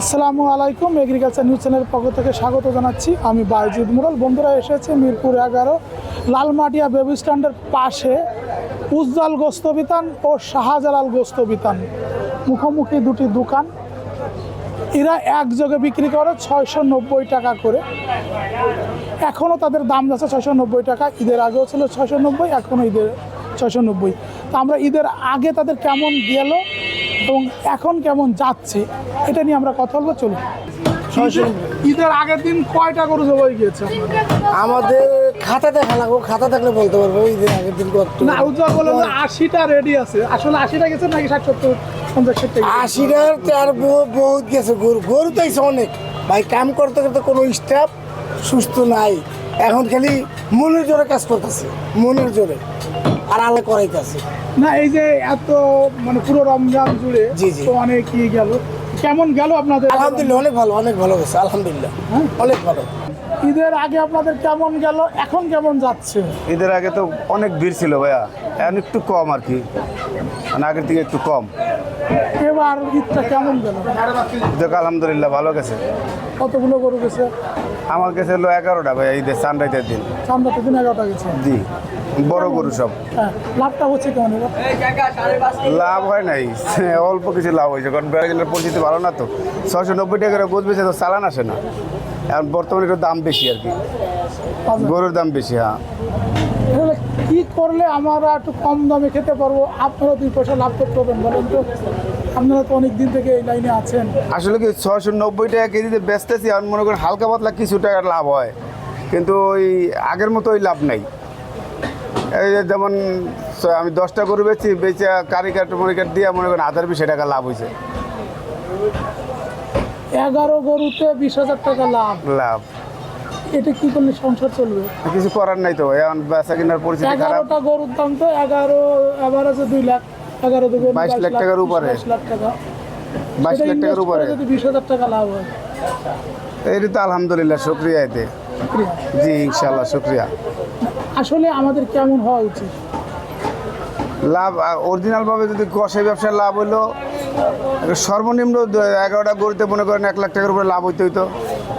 আসসালামু আলাইকুম agriculture news চ্যানেলের পক্ষ থেকে স্বাগত জানাচ্ছি। আমি বাইজিদ মুরাল, বন্ধুরা এসেছে মিরপুর এগারো, লালমাটিয়া বেবি স্ট্যান্ডের পাশে উজ্জ্বল গোস্তবিতান ও শাহজালাল গোস্তবিতান মুখোমুখি দুটি দোকান। এরা একযোগে বিক্রি করে ছয়শো নব্বই টাকা করে। এখনও তাদের দাম যাচ্ছে ছয়শো নব্বই টাকা। ঈদের আগেও ছিল ছয়শো নব্বই এখনও ঈদের ছয়শো নব্বই তো আমরা ঈদের আগে তাদের কেমন গেল? এবং এখন কেমন যাচ্ছে এটা নিয়ে আমরা কথা বলব চলুন। ঈদের- ঈদের আগের দিন কয়টা গরু জবাই গিয়েছে আমাদের খাতা দেখা লাগবো খাতা থাকলে বলতে পারব দিন আগের দিন কত। না উজ্জ্বল বললেন আশিটা রেডি আছে। আসলে আশিটা গেছে নাকি ষাট সত্তর পঞ্চাশ গেছে? আশিটার বহু- বহুত গেছে গরু। গরু তো অনেক। ভাই কাম করতে করতে কোনো স্টাফ সুস্থ নাই। এখন খালি মনের জোরে কাজ করতেছে মনের জোরে। আর আলে করাইতেছে। না এই যে এত মানে পুরো রমজান জুড়ে। তো অনেক ই গেল। কেমন গেল আপনাদের? আলহামদুলিল্লাহ অনেক ভালো অনেক ভালো গেছে আলহামদুলিল্লাহ। হ্যাঁ? অনেক ভালো। ঈদের আগে আপনাদের কেমন গেল? এখন কেমন যাচ্ছে? ঈদের আগে তো অনেক ভিড় ছিল ভাইয়া এখন একটু কম আর কি। মানে আগের থেকে একটু কম। এবার ঈদটা কেমন গেল? দেখ আলহামদুলিল্লাহ ভালো গেছে। কতগুলো গরু গেছে? আমার কাছে হলো এগারোটা ভাইয়া ঈদের সানরাইজের দিন। সামনে দিন এগারোটা গেছে। জি বড় গরু সব। হ্যাঁ লাভটা হচ্ছে কেমন লাভ হয় নাই অল্প কিছু লাভ হয়েছে কারণ ব্রাজিলের পরিস্থিতি ভালো না তো। ছশো নব্বই টাকা করে বেছে তো চালান আসে না। এখন বর্তমানে একটু দাম বেশি আর কি। গরুর দাম বেশি হ্যাঁ। কি করলে আমরা একটু কম দামে খেতে পারব? আপনারা দুই পয়সা লাভ করতে পারবেন বলেন তো। আপনারা তো অনেক দিন থেকে এই লাইনে আছেন। আসলে কি ছশো নব্বই টাকা কেজিতে বেচতেছি আর মনে করেন হালকা পাতলা কিছু টাকার লাভ হয়। কিন্তু ওই আগের মতো ওই লাভ নাই। এই যেমন আমি দশটা গরু বেচছি বেচে কারিকাট মরিকাট দিয়ে মনে করেন হাজার বিশ টাকা লাভ হয়েছে এগারো গরুতে বিশ হাজার টাকা লাভ। লাভ। এটা কি করলে সংসার চলবে? কিছু করার নাই তো এখন বেচা কেনার পরিস্থিতি খারাপ। গরুর দাম তো এগারো এবার আছে দুই লাখ। বাইশ লাখ টাকার উপরে। লাখ টাকা। বাইশ লাখ টাকার উপরে। যদি বিশ হাজার টাকা লাভ হয়। তো আলহামদুলিল্লাহ শুক্রিয়া এতে। জি ইনশাল্লাহ শুক্রিয়া। আসলে আমাদের কেমন হওয়া উচিত? লাভ অরিজিনাল ভাবে যদি কষাই ব্যবসার লাভ হলো সর্বনিম্ন এগারোটা গরুতে মনে করেন এক লাখ টাকার উপরে লাভ হইতে হইতো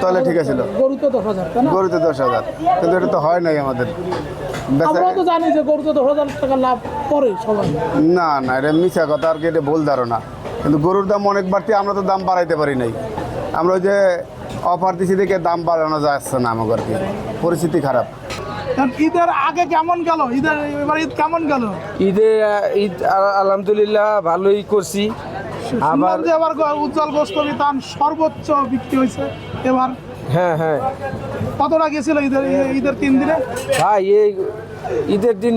তাহলে ঠিক আছে গরুতে দশ হাজার গরুতে দশ হাজার কিন্তু এটা তো হয় নাই আমাদের। আমরা তো জানি যে গরুতে দশ হাজার টাকা লাভ। করে সবাই। না না এটা মিথ্যা কথা আর কি এটা ভুল ধারণা। কিন্তু গরুর দাম অনেক বাড়তি আমরা তো দাম বাড়াইতে পারি নাই। আমরা ওই যে অফার দিছি দেখে দাম বাড়ানো যাচ্ছে না আমাকে আর কি। পরিস্থিতি খারাপ। কারণ ঈদের আগে কেমন গেল? ঈদের এবার ঈদ কেমন গেল? ঈদে ঈদ আলহামদুলিল্লাহ ভালোই করছি। যে এবার উজ্জ্বল গোস্ত বিতান সর্বোচ্চ বিক্রি হয়েছে এবার হ্যাঁ হ্যাঁ। কতটা গেছিল ঈদের ঈদের তিন দিনে? ভাই এই ঈদের দিন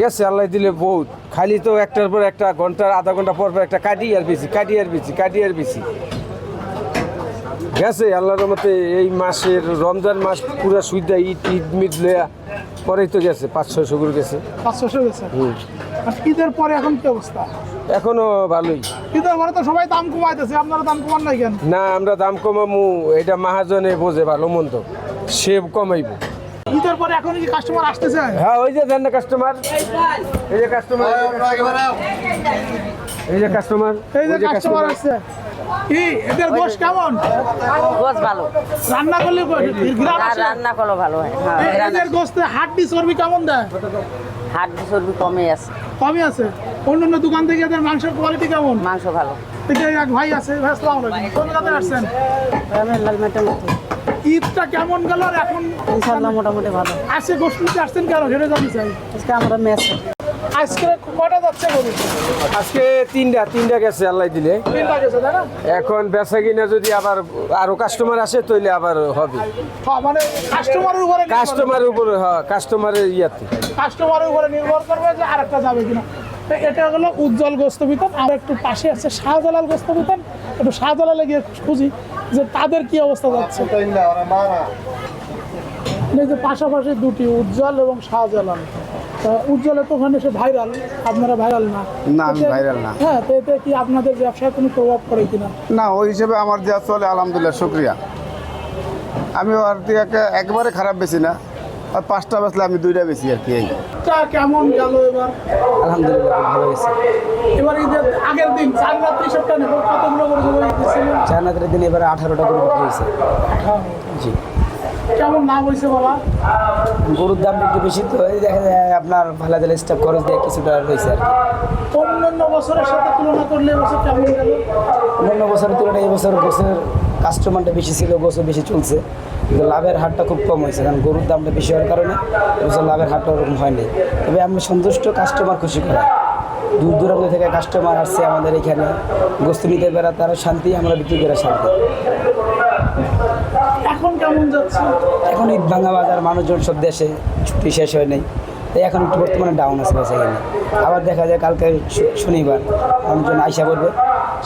গেছে আল্লাহ দিলে বহুত। খালি তো একটার পর একটা ঘণ্টার আধা ঘণ্টা পর পর একটা কাটি আর বেশি কাটি আর বেশি কাটি আর বেশি। গেছে আল্লাহর মতে এই মাসের রমজান মাস পুরো সুইদা ঈদ ঈদ মিদ লয়া পরেই তো গেছে পাঁচ ছয়শো করে গেছে। পাঁচশো গেছে? আর ঈদের পরে এখন কি অবস্থা? এখনও ভালোই। ঈদের পরে তো সবাই দাম কমাইতেছে আপনারা দাম কমান নাই কেন? না আমরা দাম কমামু এটা মাহাজনে বোঝে ভালো মন্দ। সে কমাইবো। ঈদের পরে এখন কি কাস্টমার আসতেছে। হ্যাঁ ওই যে দেন না কাস্টমার এই যে কাস্টমার এই যে কাস্টমার এই যে কাস্টমার আসছে কি এদের গোশ কেমন? গোছ ভালো। রান্না করলে রান্না করো ভালো হয়। হ্যাঁ এদের গোস্তে হাড্ডি চর্বি কেমন দেয়? হাট চর্বি কমে আছে। কমই আছে? অন্য অন্য দোকান থেকে এদের মাংসের কোয়ালিটি কেমন? মাংস ভালো। এক ভাই আছে ভাই আসসালামু আলাইকুম কোন আসছেন? ঈদটা কেমন গেল আর এখন? ইনশাল্লাহ মোটামুটি ভালো। আজকে নিতে আসছেন কেন? সেটা জানি চাই। আজকে আমরা ম্যাচ। আজকে কটা যাচ্ছে গরু? আজকে তিনটা তিনটা গেছে আল্লাহ দিলে। তিনটা গেছে তাই এখন বেচা কিনা যদি আবার আরও কাস্টমার আসে তাইলে আবার হবে। হ্যাঁ, মানে কাস্টমারের উপরে কাস্টমারের উপরে হ্যাঁ কাস্টমারের ইয়াতে। কাস্টমারের উপরে নির্ভর করবে যে আরেকটা যাবে কিনা। তো এটা হলো উজ্জ্বল গোস্ত বিতান আর একটু পাশে আছে শাহজালাল গোস্ত বিতান একটু শাহজালালে গিয়ে খুঁজি যে তাদের কি অবস্থা যাচ্ছে। যে পাশাপাশি দুটি উজ্জ্বল এবং শাহজালাল। উজ্জ্বলে তো ওখানে সে ভাইরাল আপনারা ভাইরাল না। না, আমি viral না। হ্যাঁ তো এতে কি আপনাদের ব্যবসায় কোনো প্রভাব পড়ে কিনা? না ওই হিসেবে আমার যা চলে আলহামদুলিল্লাহ শুক্রিয়া। আমি আর একবারে খারাপ বেশি না। আর পাঁচটা বেচলে আমি দুইটা বেশি আর কি এই। তা কেমন গেল এবার? আলহামদুলিল্লাহ ভালো হয়েছে। এবার ঈদের আগের দিন চার রাত্রি সপ্তাহ নেব কতগুলো করে দিয়েছিলেন? চার নাতের দিন এবারে আঠারোটা করে বিক্রি হয়েছে। জি। কেমন নাম হয়েছে বাবা? গরুর দামটা একটু বেশি তো এই দেখা যায় আপনার ভালো দিলে স্টাফ খরচ দিয়ে কিছুটা রয়েছে আর কি। অন্যান্য বছরের সাথে তুলনা করলে এবছর কেমন গেল? অন্যান্য বছরের তুলনায় এবছর গোছের কাস্টমারটা বেশি ছিল গোছও বেশি চলছে। কিন্তু লাভের হারটা খুব কম হয়েছে কারণ গরুর দামটা বেশি হওয়ার কারণে এবছর লাভের হারটা ওরকম হয়নি। তবে আমি সন্তুষ্ট কাস্টমার খুশি করা। দূর দূরান্ত থেকে কাস্টমার আসছে আমাদের এখানে। গোস্ত নিতে বেড়া তারা শান্তি আমরা বিক্রি করে শান্তি। এখন কেমন যাচ্ছে? এখন ঈদ ভাঙা বাজার মানুষজন সব দেশে ছুটি শেষ হয় নাই। তাই এখন একটু বর্তমানে ডাউন আছে বেচা কিনে আবার দেখা যায় কালকে শনিবার মানুষজন আইসা করবে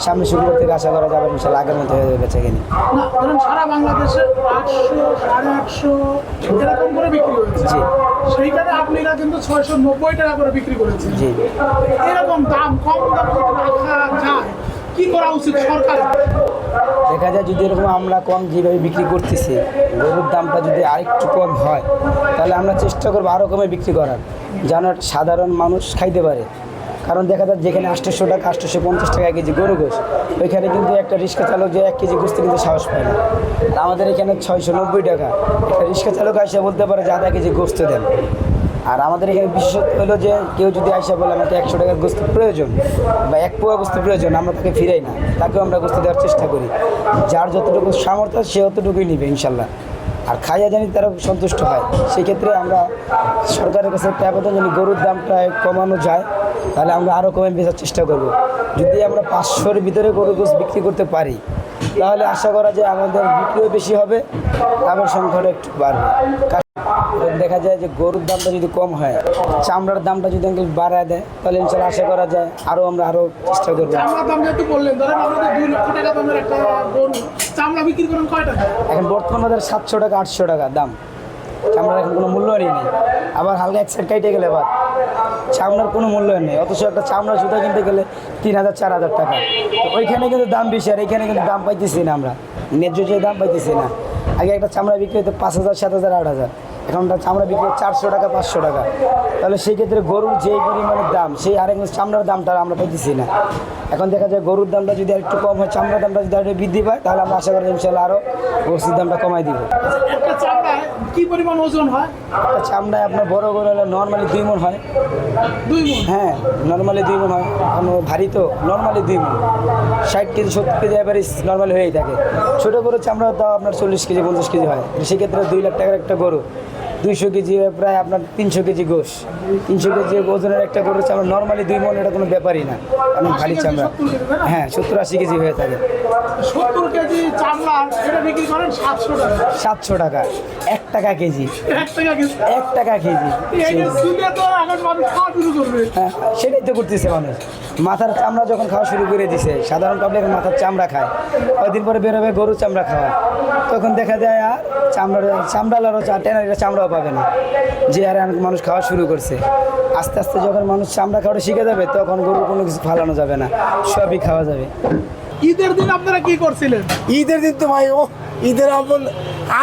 সামনে শুক্রবার থেকে আশা করা যাবে ইনশাল্লাহ আগের মতো হয়ে যাবে বেচা কিনে না ধরেন সারা বাংলাদেশে আটশো সাড়ে আটশো এরকম করে বিক্রি হয়েছে। জি। সেইখানে আপনারা কিন্তু ছয়শো নব্বই টাকা করে বিক্রি করেছেন জি। এরকম দাম কম দামে রাখা যায় কি করা উচিত সরকার? দেখা যায় যদি এরকম আমরা কম যেভাবে বিক্রি করতেছি, গরুর দামটা যদি আরেকটু কম হয়, তাহলে আমরা চেষ্টা করব আরও কমে বিক্রি করার। যেন সাধারণ মানুষ খাইতে পারে। কারণ দেখা যায় যেখানে আটশোশো টাকা আটশোশো পঞ্চাশ টাকা কেজি গরু গোস ওইখানে কিন্তু একটা রিক্সা চালক যে এক কেজি গোস্ত কিন্তু সাহস পায় না। আমাদের এখানে ছয়শো নব্বই টাকা। একটা রিক্সা চালক আসে বলতে পারে যে আধা কেজি গোস্ত দেন। আর আমাদের এখানে বিশেষত্ব হলো যে কেউ যদি আইসা বলে আমাকে একশো টাকার গোস্ত প্রয়োজন বা এক পোয়া গোস্ত প্রয়োজন, আমরা তাকে ফিরাই না। তাকেও আমরা গোস্ত দেওয়ার চেষ্টা করি। যার যতটুকু সামর্থ্য, সে অতটুকুই নিবে ইনশাল্লাহ। আর খাইয়া জানি তারা সন্তুষ্ট হয়। সেক্ষেত্রে আমরা সরকারের কাছে একটা আবেদন জানি, গরুর দামটা কমানো যায়, তাহলে আমরা আরও কমে বেচার চেষ্টা করব। যদি আমরা পাঁচশোর ভিতরে গরু গোস বিক্রি করতে পারি, তাহলে আশা করা যায় আমাদের বিক্রিও বেশি হবে লাভের সংখ্যাটা একটু বাড়বে। দেখা যায় যে গরুর দামটা যদি কম হয় চামড়ার দামটা যদি আঙ্কেল বাড়ায় দেয় তাহলে ইনশাল্লাহ আশা করা যায় আরও আমরা আরও চেষ্টা করব। এখন বর্তমান বাজারে সাতশো টাকা আটশো টাকা দাম। চামড়ার এখন কোনো মূল্য নেই। আবার হালকা এক সাইড কাইটে গেলে আবার চামড়ার কোনো মূল্য নেই। অথচ একটা চামড়া জুতা কিনতে গেলে তিন হাজার চার হাজার টাকা। ওইখানে কিন্তু দাম বেশি আর এখানে কিন্তু দাম পাইতেছি না আমরা। ন্যায্য যে দাম পাইতেছি না। আগে একটা চামড়া বিক্রি হতো পাঁচ হাজার সাত হাজার আট হাজার। এখন একটা চামড়া বিক্রি হয় চারশো টাকা পাঁচশো টাকা। তাহলে সেই ক্ষেত্রে গরুর যে পরিমাণের দাম সেই আরেক চামড়ার দামটা আমরা পাইতেছি না। এখন দেখা যায় গরুর দামটা যদি আর একটু কম হয় চামড়ার দামটা যদি আরেকটু বৃদ্ধি পায় তাহলে আমরা আশা করি ইনশাল্লাহ আরও গোস্তির দামটা কমাই দিব। চামড়ায় কি পরিমাণ ওজন হয়? চামড়ায় আপনার বড় গরু হলে নর্মালি দুই মন হয়। দুই মন হ্যাঁ নর্মালি দুই মন হয়। কারণ ভারী তো নর্মালি দুই মন ষাট কেজি সত্তর কেজি অ্যাভারেজ নর্মালি হয়েই থাকে। ছোটো গরু চামড়া তাও আপনার চল্লিশ কেজি পঞ্চাশ কেজি হয়। সেক্ষেত্রে দুই লাখ টাকার একটা গরু। দুইশো কেজি প্রায় আপনার তিনশো কেজি গোশ। তিনশো কেজি ওজনের একটা গরু চামড়া নর্মালি দুই মন এটা কোনো ব্যাপারই না। অনেক ভারী চামড়া। হ্যাঁ সত্তর আশি কেজি হয়ে থাকে। চামড়া সাতশো টাকা। এক টাকা কেজি। এক টাকা কেজি। হ্যাঁ সেটাই তো করতেছে মানুষ। মাথার চামড়া যখন খাওয়া শুরু করে দিছে সাধারণ পাবলিক মাথার চামড়া খায়। কয়েকদিন পরে বেরোবে গরু চামড়া খাওয়া। তখন দেখা যায় আর চামড়া চামড়ালারও চা টেনারিরা চামড়াও পাবে না। যে হারে মানুষ খাওয়া শুরু করছে। আস্তে আস্তে যখন মানুষ চামড়া খাওয়া শিখে যাবে তখন গরুর কোনো কিছু ফালানো যাবে না। সবই খাওয়া যাবে। ঈদের দিন আপনারা কি করছিলেন? ঈদের দিন তো ভাই ও ঈদের আপন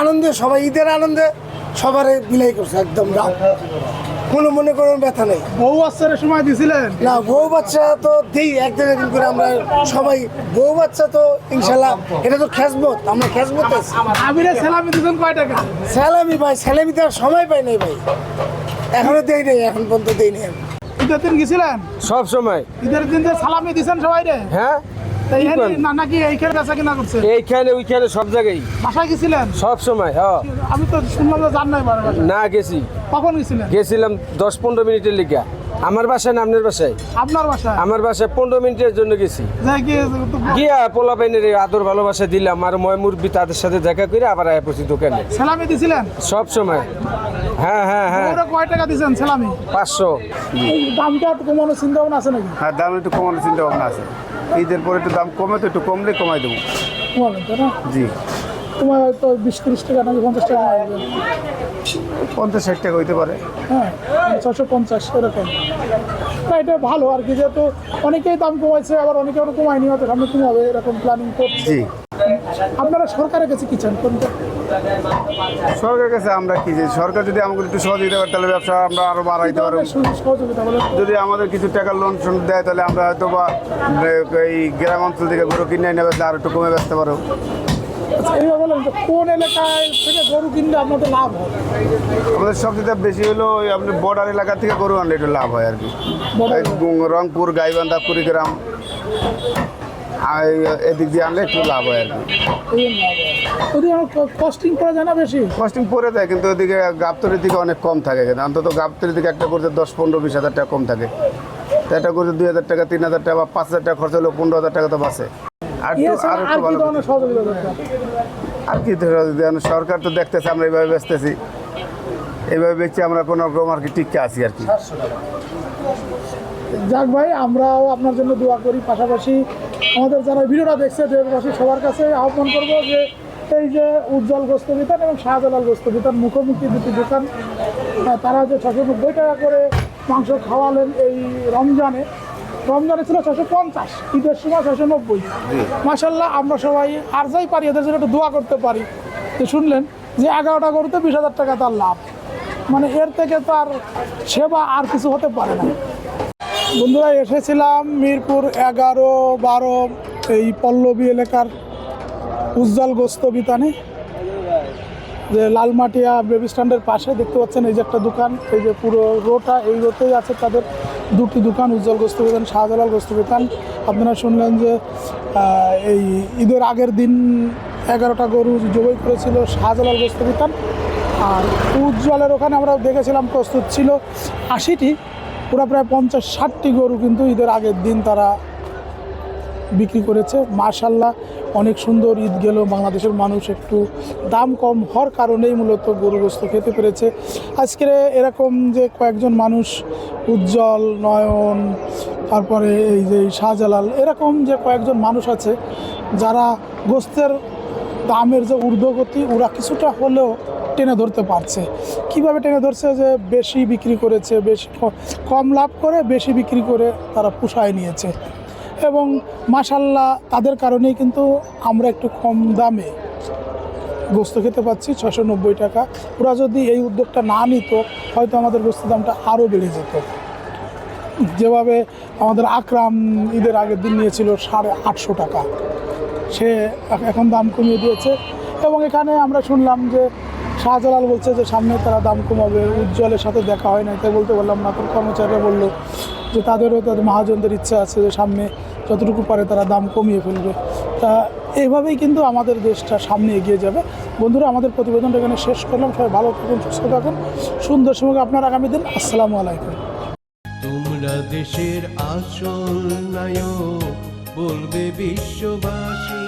আনন্দে সবাই ঈদের আনন্দে সবার বিলাই করছে একদম রাম কোনো মনে কোনো ব্যথা নেই। বউ বাচ্চার সময় দিছিলেন? না বউ বাচ্চা তো দেই একদিন একদিন করে আমরা সবাই। বউ বাচ্চা তো ইনশাল্লাহ এটা তো খেসবত আমরা খেসবত আছি। আমিরে সেলামি দিছেন কয় টাকা? স্যালামি ভাই স্যালামি দেওয়ার সময় পাই নাই ভাই। এখনও দেই নাই এখন পর্যন্ত দেই নাই। ঈদের দিন গেছিলেন? সব সময়। ঈদের দিন যে সালামি দিছেন সবাই রে হ্যাঁ? এইখানে ওইখানে সব জায়গায়। বাসায় গেছিলেন? সব সময় হ্যাঁ আমি তো শুনলাম জান নাই না গেছি। কখন গেছিলেন? গেছিলাম দশ পনেরো মিনিটের লিগা। আমার বাসায় না আপনার বাসায়? আপনার বাসায়? আমার বাসায় পনেরো মিনিটের জন্য গেছি। গিয়ে পোলা পাইনের আদর ভালোবাসা দিলাম আর ময় মুরব্বী তাদের সাথে দেখা করে আবার আয় পড়ছি দোকানে। সেলামি দিছিলেন? সব সময়। হ্যাঁ হ্যাঁ হ্যাঁ। কয় টাকা দিছেন সেলামি? পাঁচশো। এই দামটা একটু কমানোর চিন্তা ভাবনা আছে নাকি? হ্যাঁ দাম একটু কমানোর চিন্তা ভাবনা আছে। ঈদের পরে একটু দাম কমে তো একটু কমলে কমাই দেবো। জি। তোমার তো বিশ তিরিশ টাকা নাকি পঞ্চাশ টাকা পঞ্চাশ ষাট টাকা হইতে পারে। হ্যাঁ ছশো পঞ্চাশ এরকম। না এটা ভালো আর কি যেহেতু অনেকেই দাম কমাইছে আবার অনেকে অনেক কমায়নি হয়তো সামনে কমাবে এরকম প্ল্যানিং করছে? আপনারা সরকারের কাছে কি চান কোনটা? সরকারের কাছে আমরা কি যে সরকার যদি আমাকে একটু সহযোগিতা করে তাহলে ব্যবসা আমরা আরও বাড়াইতে পারব। যদি আমাদের কিছু টাকা লোন শোন দেয় তাহলে আমরা হয়তো বা এই গ্রাম অঞ্চল থেকে গরু কিনে বেচলে আরও একটু কমে বেচতে পারো আচ্ছা এইভাবে বলেন যে কোন এলাকায় থেকে গরু কিনলে আপনাদের লাভ হয়? আমাদের সবচেয়ে বেশি হলো ওই আপনি বর্ডার এলাকা থেকে গরু আনলে একটু লাভ হয় আর কি। রংপুর গাইবান্ধা কুড়িগ্রাম। এদিক দিয়ে আনলে একটু লাভ হয় আর কি। কস্টিং করা যায় না বেশি? কস্টিং পড়ে যায় কিন্তু ওদিকে গাবতলির দিকে অনেক কম থাকে কিন্তু। অন্তত গাবতলির দিকে একটা করতে দশ পনেরো বিশ হাজার টাকা কম থাকে। তো এটা করতে দুই হাজার টাকা তিন হাজার টাকা বা পাঁচ হাজার টাকা খরচ হলেও পনেরো হাজার টাকা তো বাঁচে। আর আর একটু ভালো আর কি সরকার তো দেখতেছে আমরা এইভাবে বেচতেছি। এইভাবে বেচছি আমরা কোনো রকম আর কি টিকে আছি আর কি। যাক ভাই আমরাও আপনার জন্য দোয়া করি। পাশাপাশি আমাদের যারা ভিডিওটা দেখছে দেশবাসী সবার কাছে আহ্বান করব যে এই যে উজ্জ্বল গোস্ত বিতান এবং শাহজালাল গোস্ত বিতান মুখোমুখি দুটি দোকান আহ, তারা যে ছশো নব্বই টাকা করে মাংস খাওয়ালেন এই রমজানে। রমজানে ছিল ছশো পঞ্চাশ ঈদের সময় ছশো নব্বই। মাসাল্লাহ আমরা সবাই আর যাই পারি এদের জন্য একটু দোয়া করতে পারি। যে শুনলেন যে এগারোটা গরুতে বিশ হাজার টাকা তার লাভ। মানে এর থেকে তার সেবা আর কিছু হতে পারে না। বন্ধুরা, এসেছিলাম মিরপুর এগারো বারো এই পল্লবী এলাকার উজ্জ্বল গোস্ত বিতানে, যে লালমাটিয়া বেবি স্ট্যান্ডের পাশে। দেখতে পাচ্ছেন, এই যে একটা দোকান, এই যে পুরো রোটা, এই রোতেই আছে তাদের দুটি দোকান, উজ্জ্বল গোস্ত বিতান, শাহজালাল গোস্ত বিতান। আপনারা শুনলেন যে এই ঈদের আগের দিন এগারোটা গরু জবাই করেছিল শাহজালাল গোস্ত বিতান। আর উজ্জ্বলের ওখানে আমরা দেখেছিলাম, প্রস্তুত ছিল আশিটি। ওরা প্রায় পঞ্চাশ, ষাটটি গরু কিন্তু ঈদের আগের দিন তারা বিক্রি করেছে। মার্শাল্লাহ অনেক সুন্দর ঈদ গেল। বাংলাদেশের মানুষ একটু দাম কম হওয়ার কারণেই মূলত গরু গোস্ত খেতে পেরেছে। আজকে এরকম যে কয়েকজন মানুষ, উজ্জ্বল, নয়ন, তারপরে এই যে শাহজালাল, এরকম যে কয়েকজন মানুষ আছে, যারা গোস্তের দামের যে ঊর্ধ্বগতি, ওরা কিছুটা হলেও টেনে ধরতে পারছে। কীভাবে টেনে ধরছে যে বেশি বিক্রি করেছে, বেশি কম লাভ করে, বেশি বিক্রি করে তারা পুষায় নিয়েছে। এবং মাসাল্লাহ তাদের কারণেই কিন্তু আমরা একটু কম দামে গোস্ত খেতে পাচ্ছি ছশো নব্বই টাকা। ওরা যদি এই উদ্যোগটা না নিত, হয়তো আমাদের গোস্তের দামটা আরও বেড়ে যেত। যেভাবে আমাদের আকরাম ঈদের আগের দিন নিয়েছিল সাড়ে আটশো টাকা। সে এখন দাম কমিয়ে দিয়েছে। এবং এখানে আমরা শুনলাম যে শাহজালাল বলছে যে সামনে তারা দাম কমাবে, উজ্জ্বলের সাথে দেখা হয় না তাই বলতে পারলাম না। তোর কর্মচারীরা বলল যে তাদেরও তাদের মহাজনদের ইচ্ছা আছে যে সামনে যতটুকু পারে তারা দাম কমিয়ে ফেলবে। তা এইভাবেই কিন্তু আমাদের দেশটা সামনে এগিয়ে যাবে। বন্ধুরা, আমাদের প্রতিবেদনটা এখানে শেষ করলাম। সবাই ভালো থাকুন, সুস্থ থাকুন। সুন্দর সঙ্গে আপনার আগামী দিন। আসসালামু আলাইকুম। তোমরা দেশের আসল নায়ক। বলবে বিশ্ববাসী।